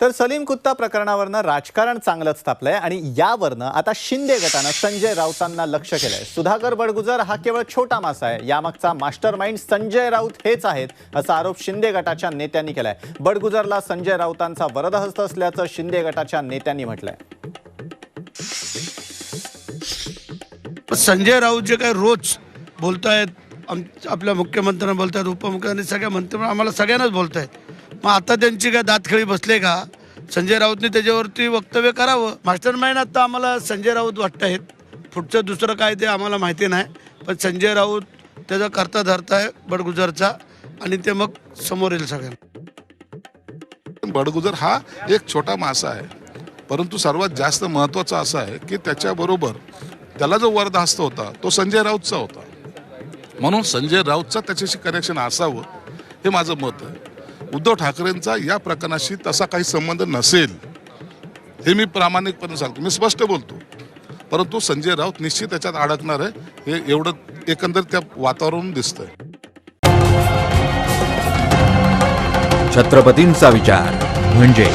तर सलीम कुत्ता प्रकरणावरनं राजकारण चांगलंच तापलंय आणि यावरनं आता शिंदे गटानं संजय राऊतांना लक्ष केलंय. सुधाकर बडगुजर हा केवळ छोटा मासा आहे. यामागचा मास्टर माइंड संजय राऊत हेच आहेत असा आरोप शिंदे गटाच्या नेत्यांनी केलाय. बडगुजरला संजय राऊतांचा वरदहस्त असल्याचं शिंदे गटाच्या नेत्यांनी म्हटलंय. संजय राऊत जे काय रोज बोलतायत आम आपल्या मुख्यमंत्र्यांना बोलतायत उपमुख्यमंत्री सगळ्या मंत्री आम्हाला सगळ्यांनाच बोलतायत. मग आता त्यांची काय दातखळी बसले का? संजय राऊतने त्याच्यावरती वक्तव्य करावं. मास्टर माइंड आता आम्हाला संजय राऊत वाटत आहेत पुढचं दुसरं काय ते आम्हाला माहिती नाही. पण संजय राऊत त्याचा करता धरता आहे बडगुजरचा आणि ते मग समोर येईल सगळ्यांना. बडगुजर हा एक छोटा मासा आहे. परंतु सर्वात जास्त महत्त्वाचा असा आहे की त्याच्याबरोबर त्याला जो वरदहस्त होता तो संजय राऊतचा होता. म्हणून संजय राऊतचा त्याच्याशी कनेक्शन असावं हे माझं मत आहे. उद्धव ठाकरेंचा या प्रकरणाशी तसा काही संबंध नसेल हे मी प्रामाणिकपणे सांगतो. मी स्पष्ट बोलतो. परंतु संजय राऊत निश्चित त्याच्यात अडकणार आहे. हे एवढं एकंदर त्या वातावरण दिसतंय. छत्रपतींचा विचार म्हणजे